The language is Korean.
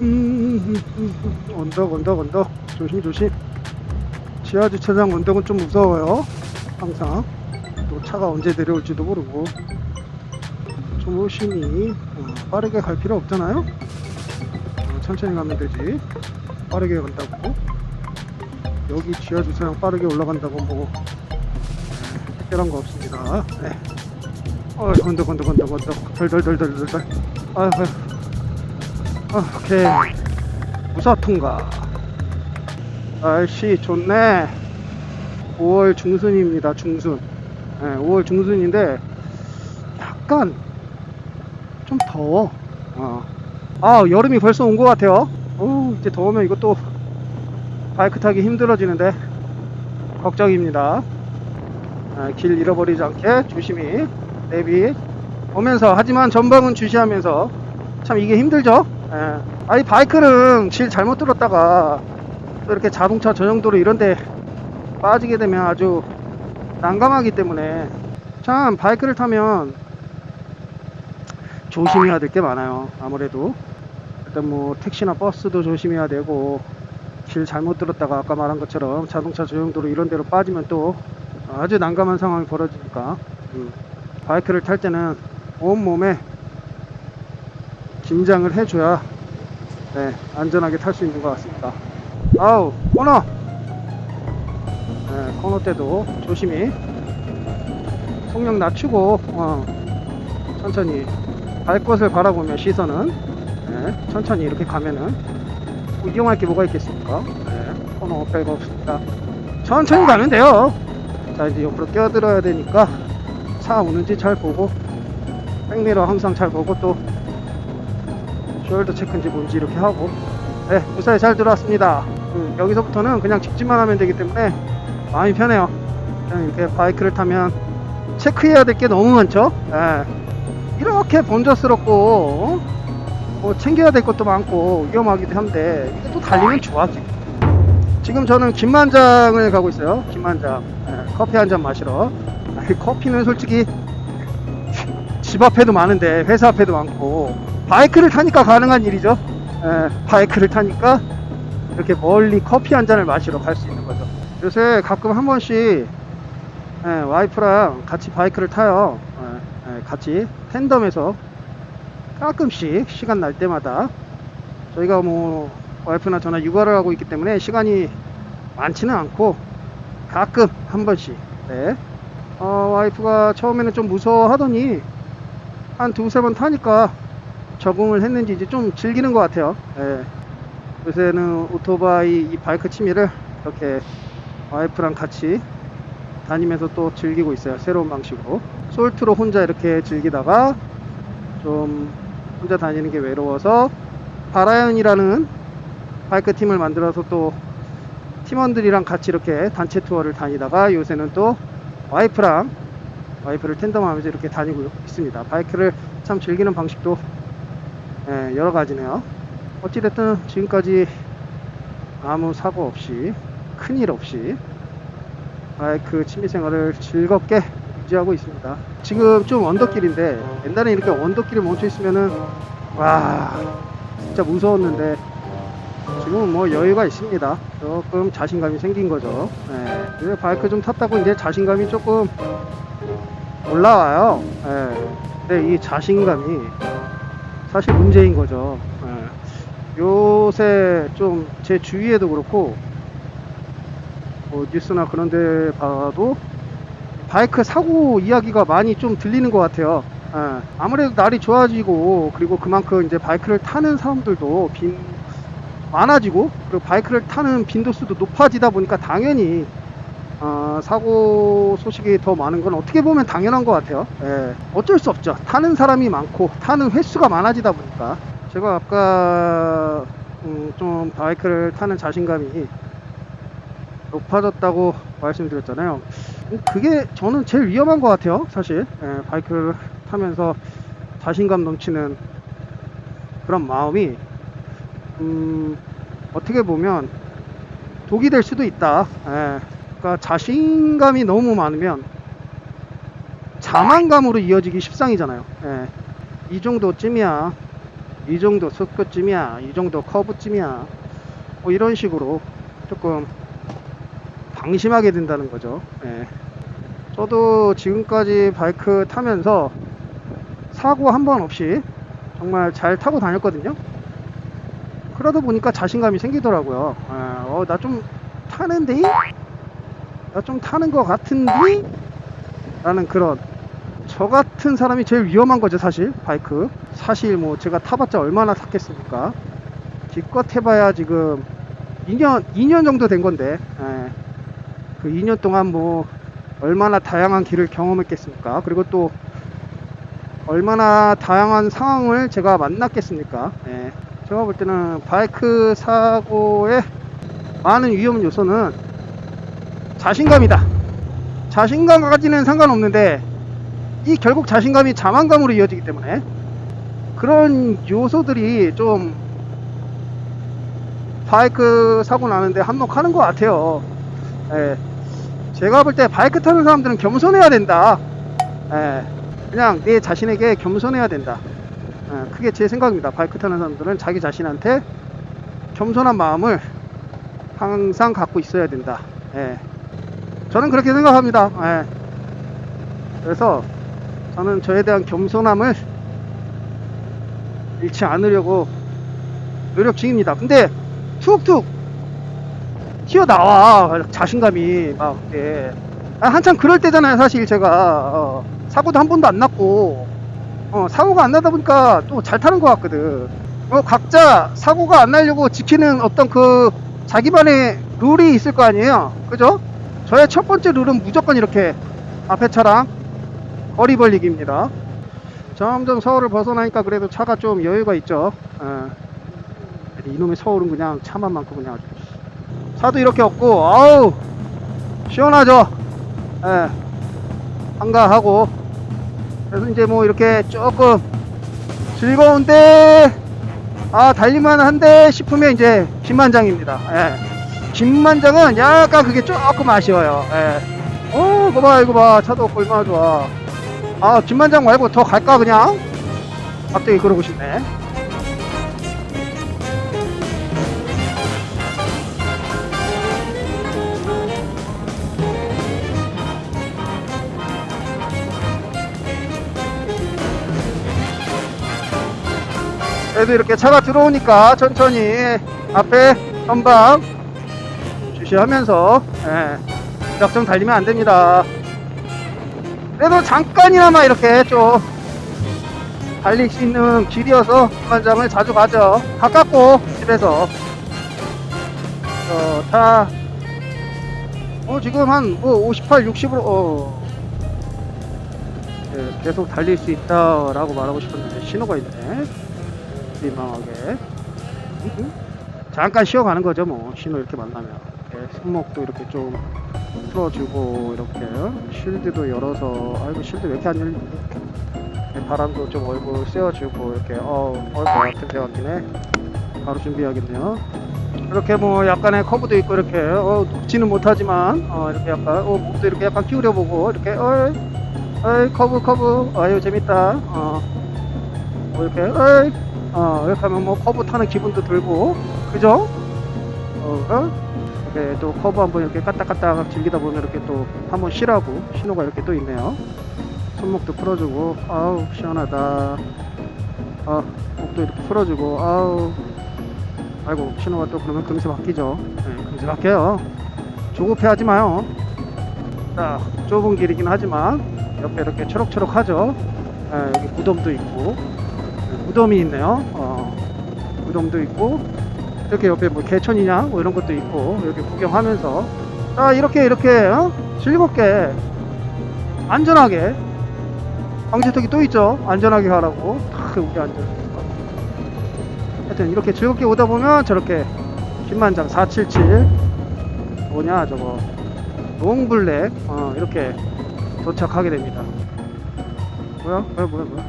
음, 언덕, 언덕, 언덕. 조심, 조심. 지하 주차장 언덕은 좀 무서워요. 항상. 또 차가 언제 내려올지도 모르고. 조심히, 어, 빠르게 갈 필요 없잖아요? 어, 천천히 가면 되지. 빠르게 간다고. 여기 지하 주차장 빠르게 올라간다고 뭐, 네, 특별한 거 없습니다. 네. 어, 언덕, 언덕, 언덕, 언덕. 덜덜덜덜덜덜. 아휴, 오케이. 무사 통과. 날씨 좋네. 5월 중순입니다. 중순. 네, 5월 중순인데 약간 좀 더워. 어. 아 여름이 벌써 온 것 같아요. 어, 이제 더우면 이것도 바이크 타기 힘들어지는데 걱정입니다. 아, 길 잃어버리지 않게 조심히 내비 오면서 하지만 전방은 주시하면서 참 이게 힘들죠? 예. 아니 바이크는 질 잘못 들었다가 또 이렇게 자동차 전용도로 이런데 빠지게 되면 아주 난감하기 때문에 참 바이크를 타면 조심해야 될 게 많아요 아무래도 일단 뭐 택시나 버스도 조심해야 되고 길 잘못 들었다가 아까 말한 것처럼 자동차 전용도로 이런 데로 빠지면 또 아주 난감한 상황이 벌어지니까 음. 바이크를 탈 때는 온몸에 긴장을 해줘야 네, 안전하게 탈 수 있는 것 같습니다. 아우 코너 네, 코너 때도 조심히 속력 낮추고 어, 천천히 갈 곳을 바라보며 시선은 네, 천천히 이렇게 가면은 뭐 이용할 게 뭐가 있겠습니까? 네, 코너 별거 없습니다. 천천히 가면 돼요. 자 이제 옆으로 껴들어야 되니까 차 오는지 잘 보고 백미러 항상 잘 보고 또 숄더 체크인지 뭔지 이렇게 하고. 네 무사히 잘 들어왔습니다. 음, 여기서부터는 그냥 직진만 하면 되기 때문에 마음이 편해요. 그냥 이렇게 바이크를 타면 체크해야 될 게 너무 많죠? 예. 이렇게 번잡스럽고 어? 뭐 챙겨야 될 것도 많고 위험하기도 한데 이게 또 달리면 좋아 지금 지금 저는 김만장을 가고 있어요. 김만장. 예, 커피 한 잔 마시러. 아니, 커피는 솔직히 집 앞에도 많은데 회사 앞에도 많고 바이크를 타니까 가능한 일이죠. 예, 바이크를 타니까 이렇게 멀리 커피 한 잔을 마시러 갈 수 있는 거죠. 요새 가끔 한 번씩 예, 와이프랑 같이 바이크를 타요. 예, 예, 같이 팬덤에서 가끔씩 시간 날 때마다 저희가 뭐 와이프나 저나 육아를 하고 있기 때문에 시간이 많지는 않고 가끔 한 번씩 네. 어, 와이프가 처음에는 좀 무서워하더니 한 두세 번 타니까 적응을 했는지 이제 좀 즐기는 것 같아요. 예. 요새는 오토바이 이 바이크 취미를 이렇게 와이프랑 같이 다니면서 또 즐기고 있어요. 새로운 방식으로. 솔트로 혼자 이렇게 즐기다가 좀 혼자 다니는 게 외로워서 바라연이라는 바이크 팀을 만들어서 또 팀원들이랑 같이 이렇게 단체 투어를 다니다가 요새는 또 와이프랑 와이프를 텐덤하면서 이렇게 다니고 있습니다. 바이크를 참 즐기는 방식도 예, 여러 가지네요. 어찌됐든 지금까지 아무 사고 없이 큰일 없이 바이크 취미 생활을 즐겁게 유지하고 있습니다. 지금 좀 언덕길인데 옛날에 이렇게 언덕길에 멈춰 있으면은 와 진짜 무서웠는데 지금은 뭐 여유가 있습니다. 조금 자신감이 생긴 거죠. 예, 바이크 좀 탔다고 이제 자신감이 조금 올라와요. 예, 근데 이 자신감이 사실 문제인 거죠. 예. 요새 좀 제 주위에도 그렇고 뭐 뉴스나 그런 데 봐도 바이크 사고 이야기가 많이 좀 들리는 것 같아요. 예. 아무래도 날이 좋아지고 그리고 그만큼 이제 바이크를 타는 사람들도 빈 많아지고 그리고 바이크를 타는 빈도수도 높아지다 보니까 당연히 어, 사고 소식이 더 많은 건 어떻게 보면 당연한 것 같아요. 예, 어쩔 수 없죠. 타는 사람이 많고 타는 횟수가 많아지다 보니까 제가 아까 음, 좀 바이크를 타는 자신감이 높아졌다고 말씀드렸잖아요. 음, 그게 저는 제일 위험한 것 같아요. 사실 예, 바이크를 타면서 자신감 넘치는 그런 마음이 음, 어떻게 보면 독이 될 수도 있다. 예. 그러니까 자신감이 너무 많으면 자만감으로 이어지기 십상이잖아요. 예. 이 정도쯤이야. 이 정도 속도쯤이야. 이 정도 커브쯤이야. 뭐 이런 식으로 조금 방심하게 된다는 거죠. 예. 저도 지금까지 바이크 타면서 사고 한 번 없이 정말 잘 타고 다녔거든요. 그러다 보니까 자신감이 생기더라고요. 어, 나 좀 타는데? 나 좀 타는 것 같은데? 라는 그런 저 같은 사람이 제일 위험한 거죠 사실 바이크. 사실 뭐 제가 타봤자 얼마나 탔겠습니까? 기껏 해봐야 지금 2년 2년 정도 된 건데 예. 그 2년 동안 뭐 얼마나 다양한 길을 경험했겠습니까? 그리고 또 얼마나 다양한 상황을 제가 만났겠습니까? 예. 제가 볼 때는 바이크 사고의 많은 위험 요소는 자신감이다 자신감까지는 상관없는데 이 결국 자신감이 자만감으로 이어지기 때문에 그런 요소들이 좀 바이크 사고 나는데 한몫하는 것 같아요. 예. 제가 볼 때 바이크 타는 사람들은 겸손해야 된다. 예. 그냥 내 자신에게 겸손해야 된다. 예, 그게 제 생각입니다. 바이크 타는 사람들은 자기 자신한테 겸손한 마음을 항상 갖고 있어야 된다. 예. 저는 그렇게 생각합니다. 예. 그래서 저는 저에 대한 겸손함을 잃지 않으려고 노력 중입니다. 근데 툭툭 튀어나와 자신감이 막 예. 아, 한참 그럴 때잖아요. 사실 제가 어, 사고도 한 번도 안 났고 어, 사고가 안 나다 보니까 또 잘 타는 것 같거든. 어, 각자 사고가 안 나려고 지키는 어떤 그 자기만의 룰이 있을 거 아니에요. 그죠? 저의 첫 번째 룰은 무조건 이렇게 앞에 차랑 거리 벌리기입니다. 점점 서울을 벗어나니까 그래도 차가 좀 여유가 있죠. 예. 이놈의 서울은 그냥 차만 많고 그냥 아주 차도 이렇게 없고 아우 시원하죠. 예. 한가하고 그래서 이제 뭐 이렇게 조금 즐거운데 아 달릴만 한데 싶으면 이제 김만장입니다. 예. 김만장은 약간 그게 조금 아쉬워요. 예. 어, 이거 봐, 이거 봐. 차도 없고 얼마나 좋아. 아, 김만장 말고 더 갈까, 그냥? 갑자기 그러고 싶네. 그래도 이렇게 차가 들어오니까 천천히 앞에 선방 주시하면서 예, 무작정 달리면 안 됩니다. 그래도 잠깐이나마 이렇게 좀 달릴 수 있는 길이어서 만장을 자주 가죠. 가깝고 집에서 어, 다 어, 지금 한 뭐 58, 60으로 어, 예, 계속 달릴 수 있다라고 말하고 싶었는데 신호가 있네. 민망하게. 음흠. 잠깐 쉬어가는 거죠, 뭐 신호 이렇게 만나면. 이렇게 손목도 이렇게 좀 풀어주고 이렇게 쉴드도 열어서 아이고 쉴드 왜 이렇게 안 열리지? 이렇게 바람도 좀 얼굴 쐬어주고 이렇게 어 얼굴 같은데 왔네. 바로 준비하겠네요. 이렇게 뭐 약간의 커브도 있고 이렇게 어 높지는 못하지만 어 이렇게 약간 어 목도 이렇게 약간 기울여 보고 이렇게 어이 어이 커브 커브 아유 재밌다 어 뭐 이렇게 어이 어 이렇게 하면 뭐 커브 타는 기분도 들고 그죠? 어, 어? 이렇게 또 커브 한번 이렇게 까딱까딱 즐기다 보면 이렇게 또 한번 쉬라고 신호가 이렇게 또 있네요. 손목도 풀어주고 아우 시원하다. 아 목도 이렇게 풀어주고 아우 아이고 신호가 또 그러면 금세 바뀌죠. 네, 금세 바뀌어요. 조급해 하지 마요. 자 좁은 길이긴 하지만 옆에 이렇게 초록초록 하죠. 네, 여기 무덤도 있고 네, 무덤이 있네요. 어, 무덤도 있고 이렇게 옆에 뭐 개천이냐? 뭐 이런 것도 있고 이렇게 구경하면서. 자 이렇게 이렇게 어? 즐겁게 안전하게. 방지턱이 또 있죠? 안전하게 가라고. 다 우리 안전 하여튼 이렇게 즐겁게 오다 보면 저렇게 김만장 477 뭐냐 저거. 롱블랙. 어, 이렇게 도착하게 됩니다. 뭐야? 뭐야 뭐야 뭐야